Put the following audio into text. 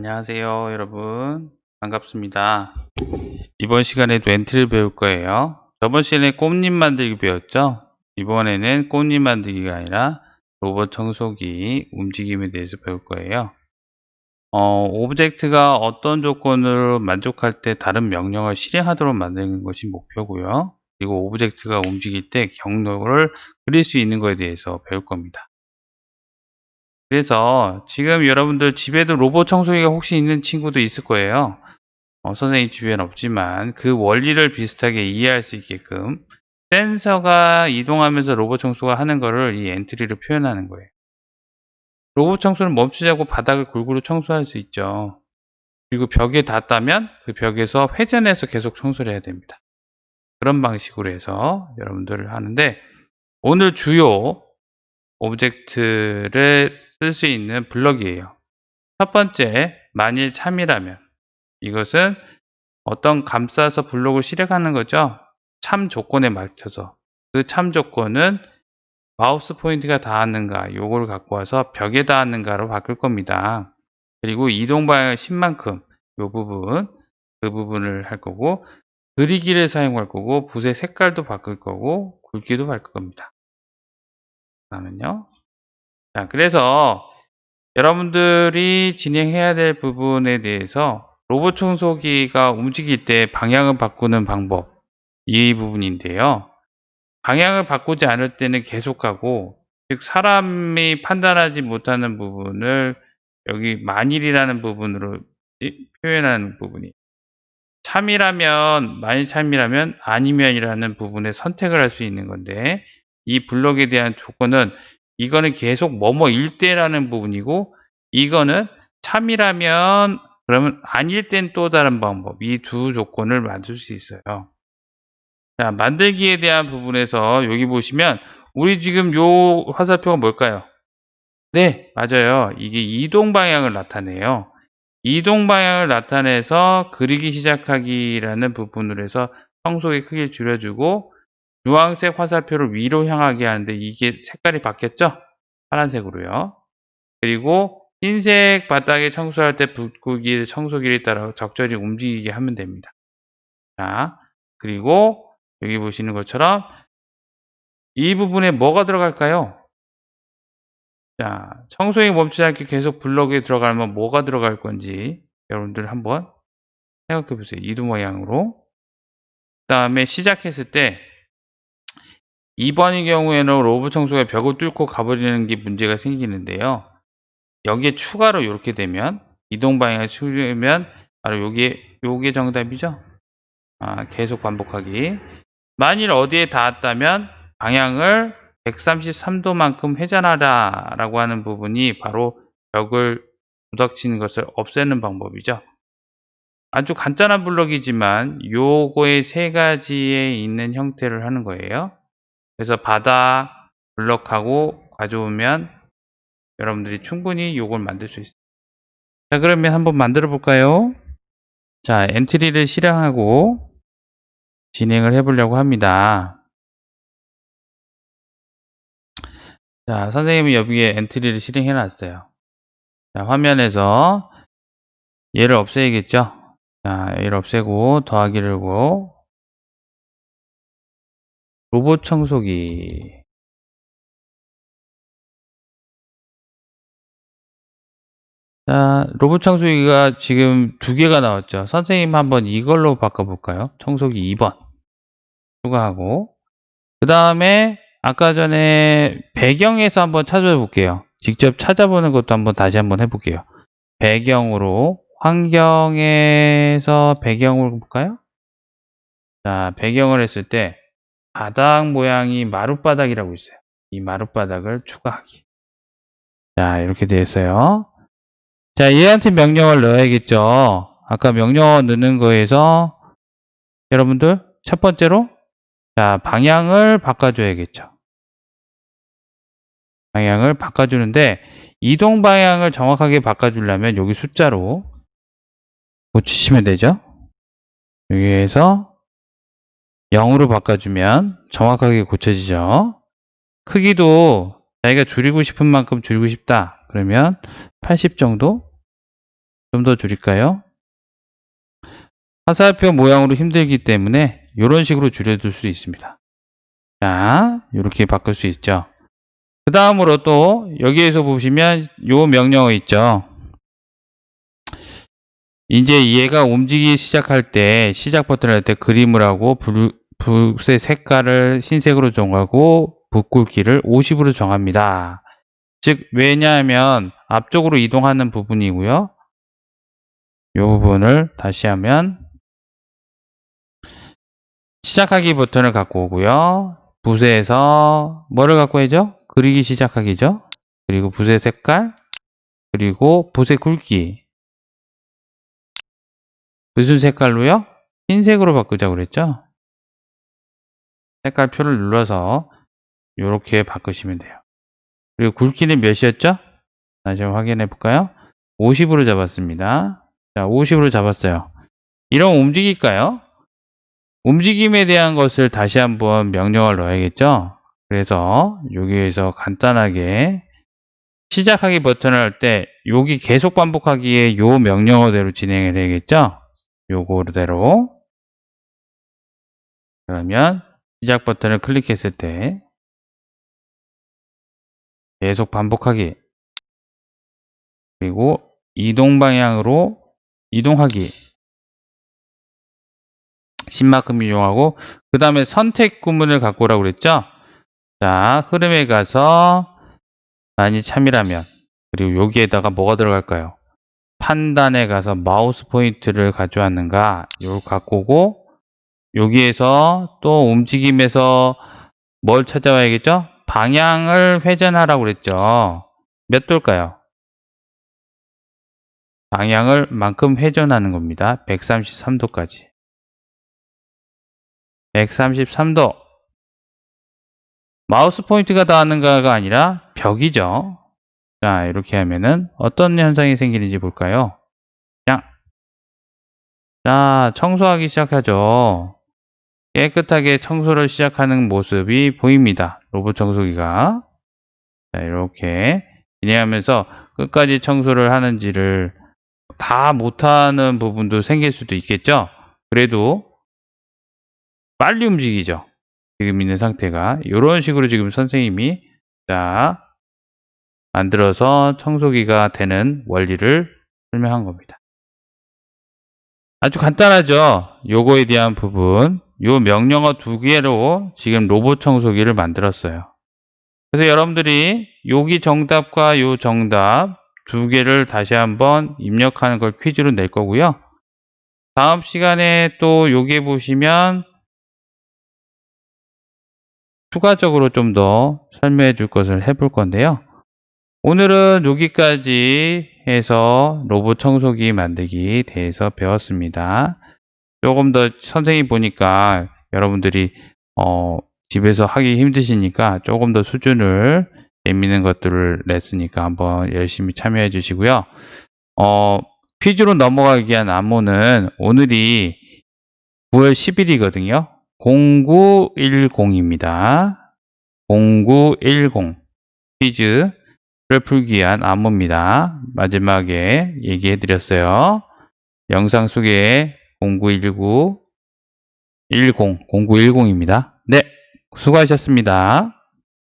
안녕하세요, 여러분. 반갑습니다. 이번 시간에도 엔트리를 배울 거예요. 저번 시간에 꽃잎 만들기 배웠죠? 이번에는 꽃잎 만들기가 아니라 로봇 청소기 움직임에 대해서 배울 거예요. 어, 오브젝트가 어떤 조건으로 만족할 때 다른 명령을 실행하도록 만드는 것이 목표고요. 그리고 오브젝트가 움직일 때 경로를 그릴 수 있는 것에 대해서 배울 겁니다. 그래서 지금 여러분들 집에도 로봇 청소기가 혹시 있는 친구도 있을 거예요. 어, 선생님 집에는 없지만 그 원리를 비슷하게 이해할 수 있게끔 센서가 이동하면서 로봇 청소가 하는 거를 이 엔트리로 표현하는 거예요. 로봇 청소는 멈추자고 바닥을 골고루 청소할 수 있죠. 그리고 벽에 닿았다면 그 벽에서 회전해서 계속 청소를 해야 됩니다. 그런 방식으로 해서 여러분들을 하는데 오늘 주요 오브젝트를 쓸 수 있는 블럭이에요. 첫 번째, 만일 참이라면 이것은 어떤 감싸서 블록을 실행하는 거죠. 참 조건에 맞춰서 그 참 조건은 마우스 포인트가 닿았는가 요거를 갖고 와서 벽에 닿았는가로 바꿀 겁니다. 그리고 이동 방향을 10만큼 요 부분 그 부분을 할 거고 그리기를 사용할 거고 붓의 색깔도 바꿀 거고 굵기도 바꿀 겁니다. 다음은요. 자, 그래서 여러분들이 진행해야 될 부분에 대해서 로봇 청소기가 움직일 때 방향을 바꾸는 방법 이 부분인데요. 방향을 바꾸지 않을 때는 계속 가고 즉 사람이 판단하지 못하는 부분을 여기 만일이라는 부분으로 표현하는 부분이 참이라면 만일 참이라면 아니면이라는 부분에 선택을 할 수 있는 건데 이 블록에 대한 조건은 이거는 계속 뭐뭐일 때라는 부분이고 이거는 참이라면 그러면 아닐 땐 또 다른 방법 이 두 조건을 만들 수 있어요. 자 만들기에 대한 부분에서 여기 보시면 우리 지금 요 화살표가 뭘까요? 네 맞아요. 이게 이동 방향을 나타내요. 이동 방향을 나타내서 그리기 시작하기라는 부분으로 해서 청소기 크기를 줄여주고 주황색 화살표를 위로 향하게 하는데 이게 색깔이 바뀌었죠? 파란색으로요. 그리고 흰색 바닥에 청소할 때 붓고기 청소기를 따라 적절히 움직이게 하면 됩니다. 자, 그리고 여기 보시는 것처럼 이 부분에 뭐가 들어갈까요? 자, 청소기 멈추지 않게 계속 블럭에 들어가면 뭐가 들어갈 건지 여러분들 한번 생각해 보세요. 이동 방향으로. 그 다음에 시작했을 때 2번의 경우에는 로봇 청소가 벽을 뚫고 가버리는 게 문제가 생기는데요. 여기에 추가로 이렇게 되면 이동 방향을 추르면 바로 여기에 요게 정답이죠. 아, 계속 반복하기. 만일 어디에 닿았다면 방향을 133도만큼 회전하라 라고 하는 부분이 바로 벽을 부닥치는 것을 없애는 방법이죠. 아주 간단한 블록이지만 요거의 세 가지에 있는 형태를 하는 거예요. 그래서 바다 블럭하고 가져오면 여러분들이 충분히 요걸 만들 수 있어요. 자, 그러면 한번 만들어 볼까요? 자, 엔트리를 실행하고 진행을 해 보려고 합니다. 자, 선생님이 여기에 엔트리를 실행해 놨어요. 자, 화면에서 얘를 없애야겠죠? 자, 얘를 없애고 더하기를 하고 로봇 청소기 자, 로봇 청소기가 지금 두 개가 나왔죠. 선생님 한번 이걸로 바꿔볼까요? 청소기 2번 추가하고 그 다음에 아까 전에 배경에서 한번 찾아볼게요. 직접 찾아보는 것도 한번 다시 한번 해볼게요. 배경으로 환경에서 배경을 볼까요? 자, 배경을 했을 때 바닥 모양이 마룻바닥이라고 있어요. 이 마룻바닥을 추가하기. 자, 이렇게 되어 있어요. 자, 얘한테 명령을 넣어야겠죠. 아까 명령어 넣는 거에서 여러분들 첫 번째로 자, 방향을 바꿔줘야겠죠. 방향을 바꿔주는데 이동 방향을 정확하게 바꿔주려면 여기 숫자로 고치시면 되죠. 여기에서 0으로 바꿔주면 정확하게 고쳐지죠. 크기도 자기가 줄이고 싶은 만큼 줄이고 싶다. 그러면 80 정도 좀 더 줄일까요? 화살표 모양으로 힘들기 때문에 이런 식으로 줄여둘 수 있습니다. 자, 이렇게 바꿀 수 있죠. 그 다음으로 또 여기에서 보시면 요 명령어 있죠. 이제 얘가 움직이기 시작할 때 시작 버튼을 할 때 그림을 하고 불, 붓의 색깔을 흰색으로 정하고 붓 굵기를 50으로 정합니다. 즉 왜냐하면 앞쪽으로 이동하는 부분이고요. 이 부분을 다시 하면 시작하기 버튼을 갖고 오고요. 붓에서 뭐를 갖고 와야죠? 그리기 시작하기죠. 그리고 붓의 색깔 그리고 붓의 굵기 무슨 색깔로요? 흰색으로 바꾸자고 그랬죠? 색깔표를 눌러서 이렇게 바꾸시면 돼요. 그리고 굵기는 몇이었죠? 다시 확인해 볼까요? 50으로 잡았습니다. 자, 50으로 잡았어요. 이런 움직일까요? 움직임에 대한 것을 다시 한번 명령을 넣어야겠죠? 그래서 여기에서 간단하게 시작하기 버튼을 할 때 여기 계속 반복하기에 요 명령어대로 진행을 해야겠죠? 요거대로 그러면 시작 버튼을 클릭했을 때 계속 반복하기 그리고 이동 방향으로 이동하기 10만큼 이용하고 그 다음에 선택 구문을 갖고 오라고 그랬죠? 자 흐름에 가서 많이 참이라면 그리고 여기에다가 뭐가 들어갈까요? 판단에 가서 마우스 포인트를 가져왔는가 이걸 갖고 오고 여기에서 또 움직임에서 뭘 찾아와야겠죠 방향을 회전하라고 그랬죠 몇 도일까요 방향을 만큼 회전하는 겁니다 133도까지 133도 마우스 포인트가 닿았는가가 아니라 벽이죠. 자, 이렇게 하면은 어떤 현상이 생기는지 볼까요? 양. 자, 청소하기 시작하죠. 깨끗하게 청소를 시작하는 모습이 보입니다. 로봇 청소기가. 자, 이렇게 진행하면서 끝까지 청소를 하는지를 다 못하는 부분도 생길 수도 있겠죠. 그래도 빨리 움직이죠. 지금 있는 상태가 이런 식으로 지금 선생님이 자 만들어서 청소기가 되는 원리를 설명한 겁니다. 아주 간단하죠. 요거에 대한 부분 요 명령어 두 개로 지금 로봇 청소기를 만들었어요. 그래서 여러분들이 여기 정답과 요 정답 두 개를 다시 한번 입력하는 걸 퀴즈로 낼 거고요. 다음 시간에 또 여기 보시면 추가적으로 좀 더 설명해 줄 것을 해볼 건데요. 오늘은 여기까지 해서 로봇 청소기 만들기 대해서 배웠습니다. 조금 더 선생님 보니까 여러분들이 어, 집에서 하기 힘드시니까 조금 더 수준을 재미있는 것들을 냈으니까 한번 열심히 참여해 주시고요. 어, 퀴즈로 넘어가기 위한 안무는 오늘이 9월 10일이거든요. 0910입니다. 0910 퀴즈를 풀기 위한 안무입니다. 마지막에 얘기해 드렸어요. 영상 속에 0919 10 0910입니다. 네, 수고하셨습니다.